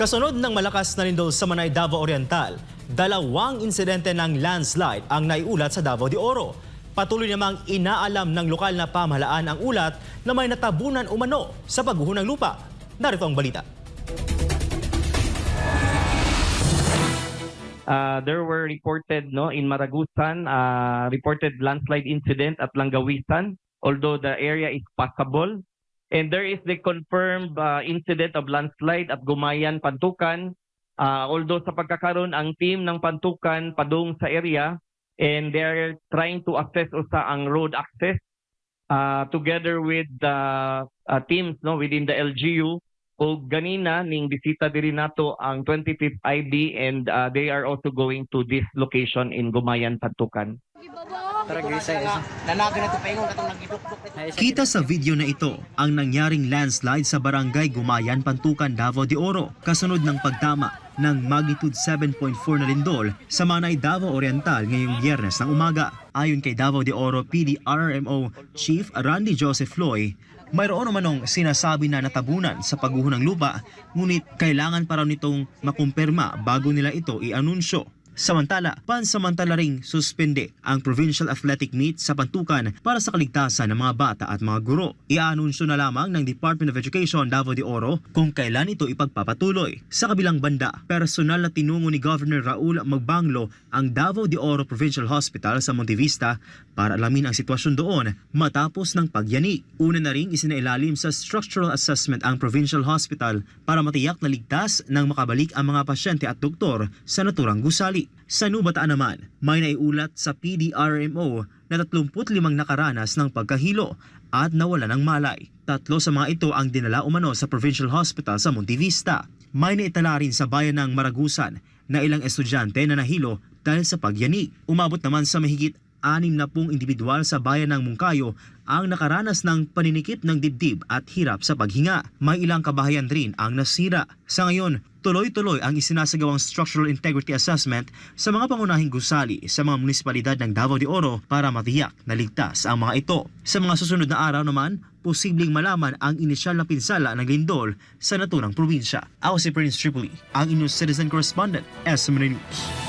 Kasunod ng malakas na lindol sa Manay, Davao Oriental, dalawang insidente ng landslide ang naiulat sa Davao de Oro. Patuloy namang inaalam ng lokal na pamahalaan ang ulat na may natabunan umano sa pagguho ng lupa. Narito ang balita. Uh, there were reported no in Maragusan uh, reported landslide incident at Langawisan although the area is passable and there is the confirmed uh, incident of landslide at Gumayan Pantukan uh, although sa pagkakaroon ang team ng Pantukan padung sa area and they're trying to access usa ang road access uh, together with the uh, teams no within the LGU o ganina ning bisita diri nato ang 25th IB and uh, they are also going to this location in Gumayan, Pantukan. Kita sa video na ito ang nangyaring landslide sa barangay Gumayan, Pantukan, Davao de Oro kasunod ng pagtama ng magnitude 7.4 na lindol sa Manay, Davao Oriental ngayong biyernes ng umaga. Ayon kay Davao de Oro PD RRMO Chief Randy Joseph Loy, mayroon namanong sinasabi na natabunan sa pagguho ng lupa ngunit kailangan pa raw nitong makumpirma bago nila ito i-anunsyo. Samantala, pansamantala ring suspende ang Provincial Athletic Meet sa Pantukan para sa kaligtasan ng mga bata at mga guro. Iaanunsyo na lamang ng Department of Education Davao de Oro kung kailan ito ipagpapatuloy. Sa kabilang banda, personal na tinungo ni Governor Raul Magbanglo ang Davao de Oro Provincial Hospital sa Montevista para alamin ang sitwasyon doon matapos ng pagyani. Una na ring isinailalim sa structural assessment ang Provincial Hospital para matiyak na ligtas nang makabalik ang mga pasyente at doktor sa naturang gusali. Sa Nubataan naman, may naiulat sa PDRMO na 35 nakaranas ng pagkahilo at nawala ng malay. Tatlo sa mga ito ang dinala umano sa Provincial Hospital sa Montevista. May naitala rin sa bayan ng Maragusan na ilang estudyante na nahilo dahil sa pagyani. Umabot naman sa mahigit anim na pong individual sa bayan ng Mungkayo ang nakaranas ng paninikip ng dibdib at hirap sa paghinga. May ilang kabahayan rin ang nasira. Sa ngayon, tuloy-tuloy ang isinasagawang Structural Integrity Assessment sa mga pangunahing gusali sa mga munisipalidad ng Davao de Oro para matiyak na ligtas ang mga ito. Sa mga susunod na araw naman, posibleng malaman ang inisyal na pinsala ng lindol sa naturang probinsya. Ako si Prince Tripoli, ang inyong citizen correspondent, SMN News.